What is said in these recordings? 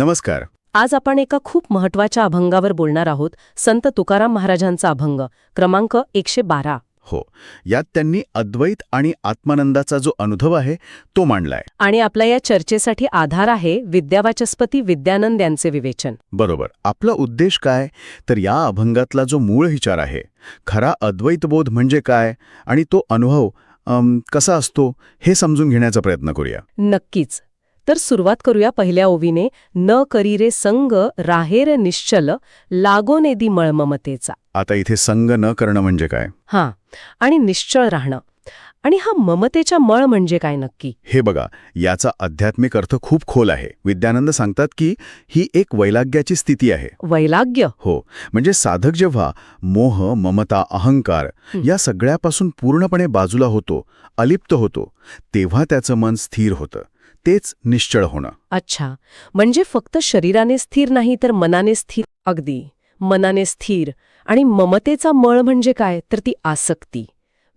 नमस्कार. आज आपण एका खूप महत्त्वाच्या अभंगावर बोलणार आहोत संत तुकाराम महाराजांचा अभंग क्रमांक एकशे बारा. हो यात त्यांनी अद्वैत आणि आत्मानंदाचा जो अनुभव आहे तो मांडलाय. आणि आपल्या या चर्चेसाठी आधार आहे विद्यावाचस्पती विद्यानंद यांचे विवेचन. बरोबर. आपला उद्देश काय? तर या अभंगातला जो मूळ विचार आहे खरा अद्वैतबोध म्हणजे काय? आणि तो अनुभव अम, कसा असतो हे समजून घेण्याचा प्रयत्न करूया. नक्कीच. तर सुरुवात करूया पहिल्या ओवीने. न करी रे संग राहेर निश्चल लागो नेदी मळममतेचा. आता इथे संग न करणं म्हणजे काय? हां आणि निश्चळ राहणं. आणि हा ममतेच्या मळ म्हणजे काय नक्की? हे बघा याचा आध्यात्मिक अर्थ खूप खोल आहे. विद्यानंद सांगतात की ही एक वैलाग्याची स्थिती आहे. वैलाग्य? हो म्हणजे साधक जेव्हा मोह ममता अहंकार. या सगळ्यापासून पूर्णपणे बाजूला होतो अलिप्त होतो तेव्हा त्याचं मन स्थिर होतं. तेच निश्चळ होणं. अच्छा. म्हणजे फक्त शरीराने स्थिर नाही तर मनाने स्थिर अगदी. मनाने स्थिर आणि ममतेचा मळ म्हणजे काय? तर ती आसक्ती.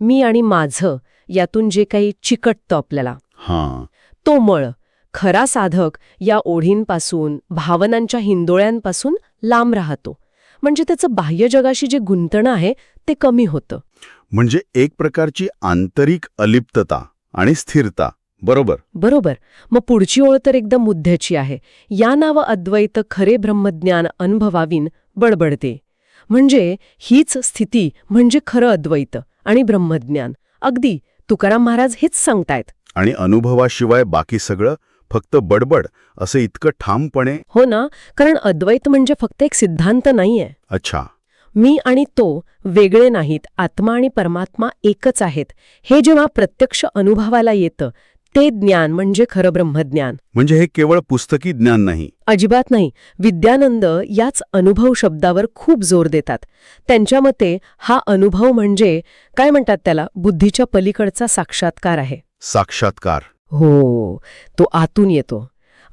मी आणि माझं यातून जे काही चिकटतं आपल्याला. हां. तो मळ खरा साधक या ओढींपासून भावनांच्या हिंदोळ्यांपासून लांब राहतो. म्हणजे त्याचं बाह्य जगाशी जे गुंतणं आहे ते कमी होतं. म्हणजे एक प्रकारची आंतरिक अलिप्तता आणि स्थिरता. बरोबर. बरोबर. मग पुढची ओळ तर एकदम मुद्द्याची आहे. या नाव अद्वैत खरे ब्रह्मज्ञान अनुभवावीन बडबडते म्हणजे हीच स्थिती म्हणजे खरं अद्वैत आणि ब्रह्मज्ञान. अगदी तुकाराम महाराज हेच सांगतायत. आणि अनुभवाशिवाय बाकी सगळं फक्त बडबड असं इतकं ठामपणे? हो ना कारण अद्वैत म्हणजे फक्त एक सिद्धांत नाहीये. अच्छा. मी आणि तो वेगळे नाहीत. आत्मा आणि परमात्मा एकच आहेत. हे जेव्हा प्रत्यक्ष अनुभवाला येतं ते ज्ञान म्हणजे खरं ब्रह्मज्ञान. म्हणजे हे केवळ पुस्तकी ज्ञान नाही. अजिबात नाही. विद्यानंद याच अनुभव शब्दावर खूप जोर देतात. त्यांच्या मते हा अनुभव म्हणजे काय म्हणतात त्याला? बुद्धीच्या पलीकडचा साक्षात्कार आहे. साक्षात्कार. हो तो आतून येतो.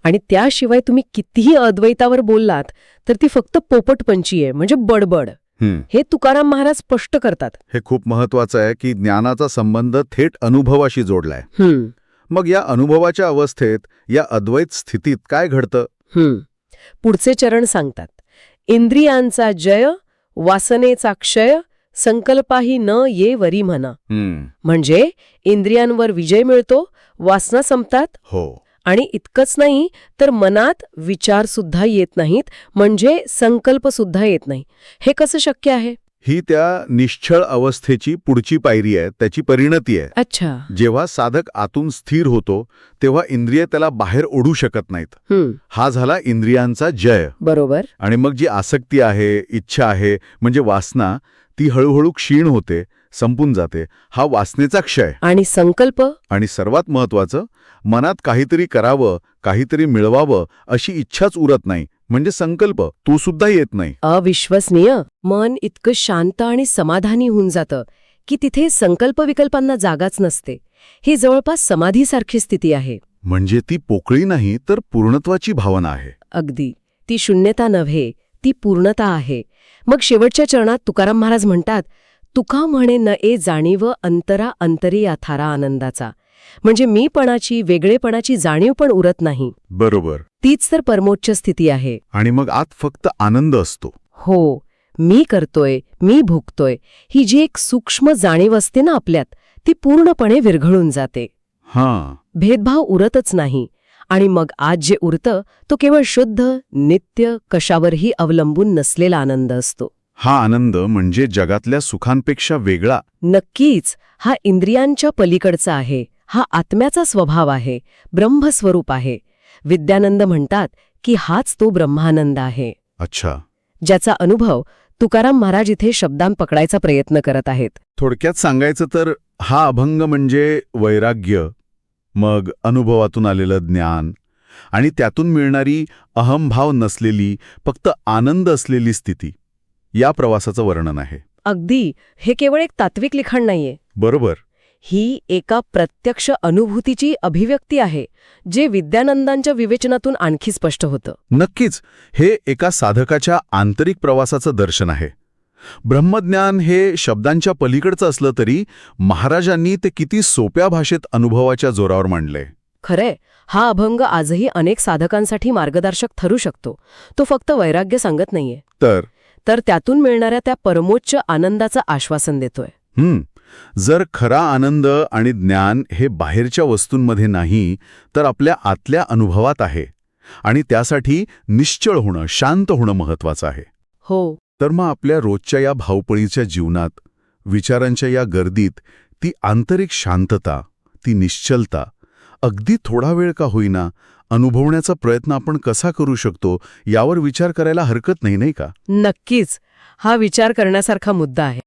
आणि त्याशिवाय तुम्ही कितीही अद्वैतावर बोललात तर ती फक्त पोपटपंची आहे म्हणजे बडबड. हं, हे तुकाराम महाराज स्पष्ट करतात. हे खूप महत्वाचं आहे की ज्ञानाचा संबंध थेट अनुभवाशी जोडलाय. हम्म. मग या अनुभवाच्या अवस्थेत या अद्वैत स्थितीत काय घडतं? हम्म पुढचे चरण सांगतात. इंद्रियांचा जय वासनेचा क्षय संकल्पाही न ये वरी म्हणा. म्हणजे इंद्रियांवर विजय मिळतो वासना संपतात. हो. आणि इतकंच नाही तर मनात विचार सुद्धा येत नाहीत म्हणजे संकल्प सुद्धा येत नाही. हे कसं शक्य आहे? ही त्या निश्चळ अवस्थेची पुढची पायरी आहे त्याची परिणती आहे. अच्छा. जेव्हा साधक आतून स्थिर होतो तेव्हा इंद्रिय त्याला बाहेर ओढू शकत नाहीत. हा. झाला इंद्रियांचा जय. बरोबर. आणि मग जी आसक्ती आहे इच्छा आहे म्हणजे वासना ती हळूहळू क्षीण होते संपून जाते. हा वासनेचा क्षय. आणि संकल्प? आणि सर्वात महत्वाचं मनात काहीतरी करावं काहीतरी मिळवावं अशी इच्छाच उरत नाही. म्हणजे संकल्प तो सुद्धा येत नाही. अविश्वसनीय. मन इतकं शांत आणि समाधानी होऊन जातं की तिथे संकल्प विकल्पांना जागाच नसते. ही जवळपास समाधीसारखी स्थिती आहे. म्हणजे ती पोकळी नाही तर पूर्णत्वाची भावना आहे. अगदी. ती शून्यता नव्हे ती पूर्णता आहे. मग शेवटच्या चरणात तुकाराम महाराज म्हणतात तुका म्हणे न ए जाणीव अंतरा अंतरी याथारा आनंदाचा. म्हणजे मीपणाची वेगळेपणाची जाणीव पण उरत नाही. बरोबर. तीच तर परमोच्च स्थिती आहे. आणि मग आत फक्त आनंद असतो. हो मी करतोय मी भुगतोय ही जी एक सूक्ष्म जाणीव असते ना आपल्यात ती पूर्णपणे विरघळून जाते. हां. भेदभाव उरतच नाही. आणि मग आज जे उरतं तो केवळ शुद्ध नित्य कशावरही अवलंबून नसलेला आनंद असतो. हा आनंद म्हणजे जगातल्या सुखांपेक्षा वेगळा. नक्कीच हा इंद्रियांच्या पलीकडचा आहे. हा आत्म्याचा स्वभाव आहे ब्रह्मस्वरूप आहे. विद्यानंद म्हणतात की हाच तो ब्रह्मानंद आहे. अच्छा. ज्याचा अनुभव तुकाराम महाराज इथे शब्दांत पकडायचा प्रयत्न करत आहेत. थोडक्यात सांगायचं तर हा अभंग म्हणजे वैराग्य मग अनुभवातून आलेलं ज्ञान आणि त्यातून मिळणारी अहमभाव नसलेली फक्त आनंद असलेली स्थिती या प्रवासाचं वर्णन आहे. अगदी हे केवळ एक तात्विक लिखाण नाहीये. बरोबर. ही एका प्रत्यक्ष अनुभूतीची अभिव्यक्ती आहे जे विद्यानंदांच्या विवेचनातून आणखी स्पष्ट होतं. नक्कीच हे एका साधकाच्या आंतरिक प्रवासाचं दर्शन आहे. ब्रह्मज्ञान हे शब्दांच्या पलीकडचं असलं तरी महाराजांनी ते किती सोप्या भाषेत अनुभवाच्या जोरावर मांडले. खरंय हा अभंग आजही अनेक साधकांसाठी मार्गदर्शक ठरू शकतो. तो फक्त वैराग्य सांगत नाहीये. तर? तर त्यातून मिळणाऱ्या त्या परमोच्च आनंदाचं आश्वासन देतोय. जर खरा आनंद आणि ज्ञान हे बाहेरच्या वस्तूंमध्ये नाही तर आपल्या आतल्या अनुभवात आहे आणि त्यासाठी निश्चळ होणं शांत होणं महत्वाचं आहे. हो. तर मग आपल्या रोजच्या या धावपळीच्या जीवनात विचारांच्या या गर्दीत ती आंतरिक शांतता ती निश्चलता अगदी थोडा वेळ का होईना अनुभवण्याचा प्रयत्न आपण कसा करू शकतो यावर विचार करायला हरकत नाही नाही का? नक्कीच. हा विचार करण्यासारखा मुद्दा आहे.